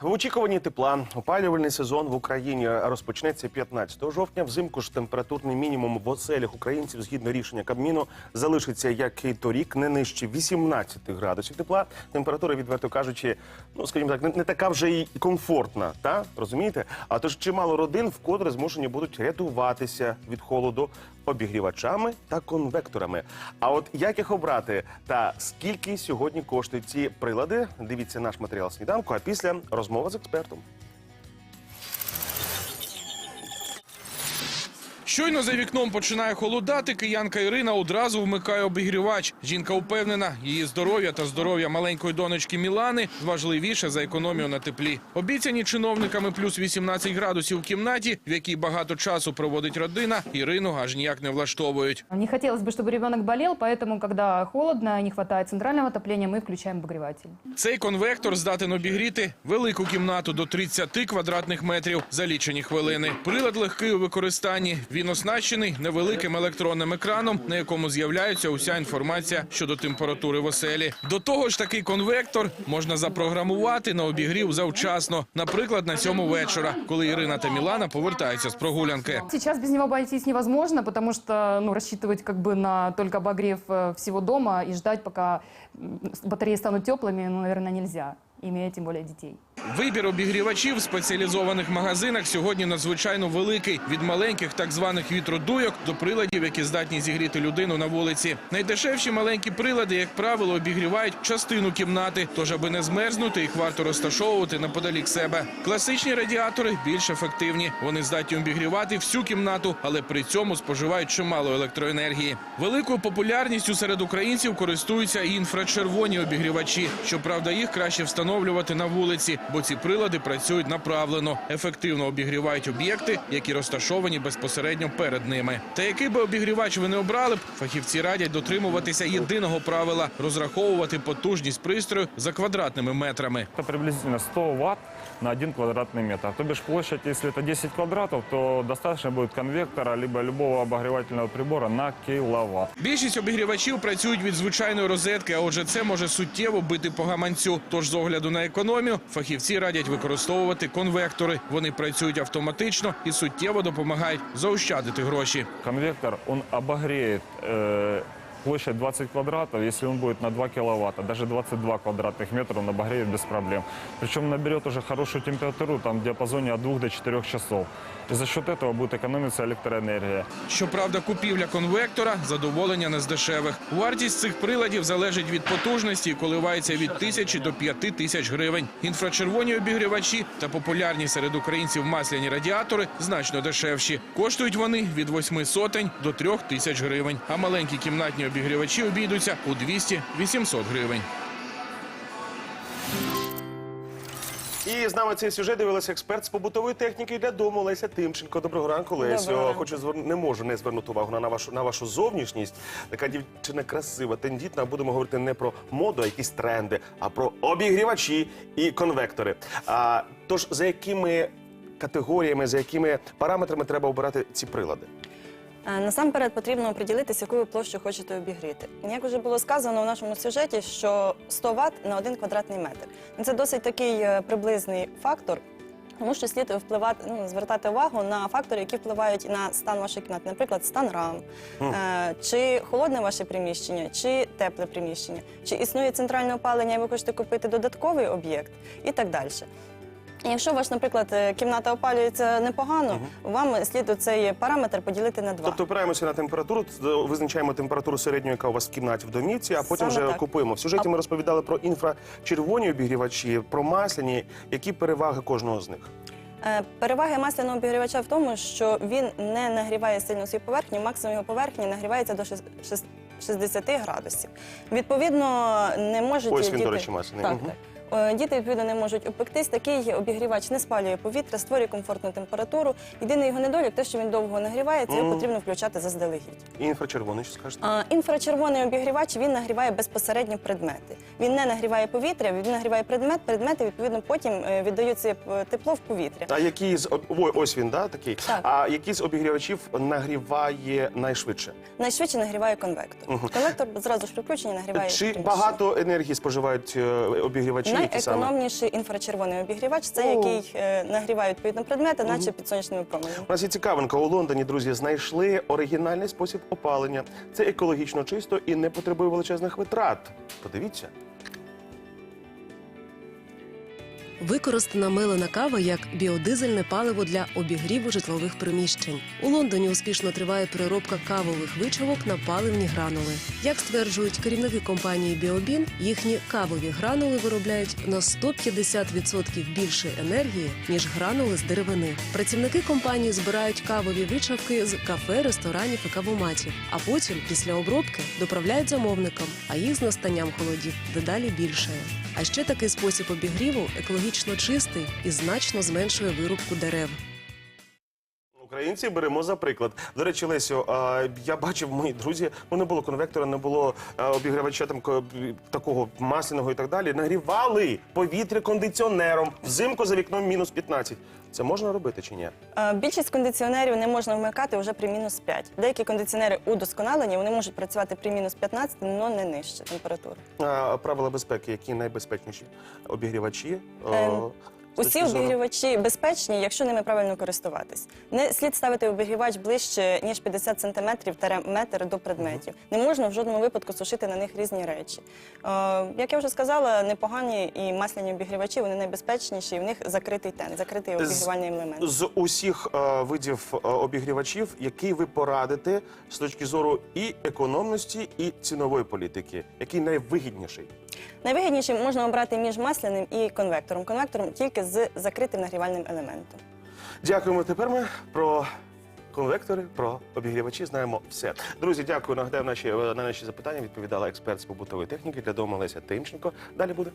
В очікуванні тепла опалювальний сезон в Україні розпочнеться 15 жовтня. Взимку ж температурний мінімум в оселях українців згідно рішення Кабміну залишиться як і торік, не нижче 18 градусів тепла. Температура, відверто кажучи, ну скажімо так, не, не така вже й комфортна, та розумієте? А тож чимало родин вкотре змушені будуть рятуватися від холоду обігрівачами та конвекторами. А от як їх обрати та скільки сьогодні коштують ці прилади? Дивіться наш матеріал сніданку. А після розмова з експертом. Щойно за вікном починає холодати, киянка Ірина одразу вмикає обігрівач. Жінка упевнена, її здоров'я та здоров'я маленької донечки Мілани важливіше за економію на теплі. Обіцяні чиновниками плюс 18 градусів в кімнаті, в якій багато часу проводить родина, Ірину аж ніяк не влаштовують. Не хотелось бы, чтобы ребенок болел, поэтому, когда холодно, не хватает центрального отопления, мы включаем обогреватель. Цей конвектор здатен обігріти велику кімнату до 30 квадратних метрів за лічені хвилини. Прилад легкий у використанні. Він оснащений невеликим електронним екраном, на якому з'являється уся інформація щодо температури в оселі. До того ж, такий конвектор можна запрограмувати на обігрів завчасно, наприклад, на сьому вечора, коли Ірина та Мілана повертаються з прогулянки. Сейчас без него обойтись невозможно, потому что ну, рассчитывать как бы на только обогрев э, всего дома и ждать, пока м, батареи станут теплыми, ну, наверное, нельзя, имея тем более детей. Вибір обігрівачів в спеціалізованих магазинах сьогодні надзвичайно великий від маленьких так званих вітродуйок до приладів, які здатні зігріти людину на вулиці. Найдешевші маленькі прилади, як правило, обігрівають частину кімнати. Тож, аби не змерзнути, їх варто розташовувати неподалік себе. Класичні радіатори більш ефективні. Вони здатні обігрівати всю кімнату, але при цьому споживають чимало електроенергії. Великою популярністю серед українців користуються і інфрачервоні обігрівачі. Щоправда, їх краще встановлювати на вулиці, бо ці прилади працюють направлено, ефективно обігрівають об'єкти, які розташовані безпосередньо перед ними. Та який би обігрівач ви не обрали б, фахівці радять дотримуватися єдиного правила розраховувати потужність пристрою за квадратними метрами. Это приблизительно 100 ватт на 1 квадратный метр. То бишь площадь, если это 10 квадратов, то достаточно будет конвектора либо любого обогревательного прибора на киловатт. Більшість обігрівачів працюють від звичайної розетки, а отже, це може суттєво бити по гаманцю. Тож, з огляду на економію, фахівці радять використовувати конвектори. Вони працюють автоматично і суттєво допомагають заощадити гроші. Конвектор, он обогріє э, площадь 20 квадратов, если он будет на 2 киловатта. Даже 22 квадратных метра он обогреет без проблем. Причем наберет уже хорошую температуру, там в диапазоне от 2 до 4 часов. И за счет этого будет экономиться электроэнергия. Щоправда, купівля конвектора задоволення не з дешевих. Вартість цих приладів залежить від потужності і коливається від тисячі до п'яти тисяч гривень. Інфрачервоні обігрівачі та популярні серед українців масляні радіатори значно дешевші. Коштують вони від восьми сотень до трьох тисяч гривень. А маленькі кімнатні обігрівачі обійдуться у 200-800 гривень. І з нами цей сюжет дивилася експерт з побутової техніки для дому Леся Тимченко. Доброго ранку, Лесю. Доброго ранку. Хочу звер... не можу не звернути увагу на, на вашу на вашу зовнішність. Така дівчина красива, тендітна. Будемо говорити не про моду, а якісь тренди, а про обігрівачі і конвектори. А тож за якими категоріями, за якими параметрами треба обирати ці прилади? Насамперед потрібно оприділитися, яку ви площу хочете обігріти. Як вже було сказано в нашому сюжеті, що 100 Вт на 1 квадратний метр. Ну, Це досить такий е, приблизний фактор. Тому що слід впливати, ну, звертати увагу на фактори, які впливають на стан вашої кімнати, наприклад, стан рам, е, чи холодне ваше приміщення, чи тепле приміщення, чи існує центральне опалення, і ви хочете купити додатковий об'єкт і так далі. І Якщо у вас, наприклад, е, кімната опалюється непогано, вам слід цей параметр поділити на два. Тобто опираємося на температуру, визначаємо температуру середню, яка у вас в кімнаті в домівці, а потім Саме вже так. купуємо. В сюжеті А- ми розповідали про інфрачервоні обігрівачі, про масляні. Які переваги кожного з них? Е, Переваги масляного обігрівача в тому, що він не нагріває сильно свою поверхню, максимум його поверхні нагрівається до шес- шес- 60 градусів. Відповідно, не можуть Ось він, до речі, масляний. Так, Мгм. так. Е, Діти відповідно не можуть опектись. Такий обігрівач не спалює повітря, створює комфортну температуру. Єдиний його недолік, те, що він довго нагрівається, його Мгм. потрібно включати заздалегідь. І інфрачервоний, що скажете? А, інфрачервоний обігрівач він нагріває безпосередньо предмети. Він не нагріває повітря, він нагріває предмет. Предмети відповідно потім е, віддають це е, тепло в повітря. А який з ой, ось він, да, такий. Так. А який з обігрівачів нагріває найшвидше? Найшвидше нагріває конвектор. Конвектор зразу ж при включенні нагріває Чи приміщення. багато енергії споживають е, обігрівачі? Найекономніший інфрачервоний обігрівач це який е, нагріває відповідно предмети, наче під сонячними променями. У нас є цікавинка. У Лондоні, друзі, знайшли оригінальний спосіб опалення. Це екологічно чисто і не потребує величезних витрат. Подивіться. Використана мелена кава як біодизельне паливо для обігріву житлових приміщень. У Лондоні успішно триває переробка кавових вичавок на паливні гранули. Як стверджують керівники компанії Біобін, їхні кавові гранули виробляють на 150% більше енергії ніж гранули з деревини. Працівники компанії збирають кавові вичавки з кафе, ресторанів і кавоматів, а потім, після обробки, доправляють замовникам, а їх з настанням холодів дедалі більшає. А ще такий спосіб обігріву екологічно чистий і значно зменшує вирубку дерев. Українці беремо за приклад. До речі, Лесю, а, я бачив, мої друзі, ну не було конвектора, не було а, обігрівача там ко- такого масляного і так далі. Нагрівали повітря кондиціонером взимку за вікном мінус 15. Це можна робити чи ні? Е, Більшість кондиціонерів не можна вмикати вже при мінус 5. Деякі кондиціонери удосконалені, вони можуть працювати при мінус 15, але не нижче температури. А, правила безпеки, які найбезпечніші обігрівачі. о, Ем, Усі обігрівачі безпечні, якщо ними правильно користуватись. Не слід ставити обігрівач ближче ніж 50 см та метр до предметів. Не можна в жодному випадку сушити на них різні речі. Е, як я вже сказала, непогані і масляні обігрівачі вони найбезпечніші. і В них закритий тен, закритий обігрівальний елемент. З усіх е, видів е, обігрівачів, який ви порадите з точки зору і економності, і цінової політики, який найвигідніший? Найвигідніше можна обрати між масляним і конвектором. Конвектором тільки з закритим нагрівальним елементом. Дякуємо. Тепер ми про конвектори, про обігрівачі знаємо все. Друзі, дякую. Нагадаю, наші на наші запитання відповідала експерт з побутової техніки для дому Леся Тимченко. Далі буде.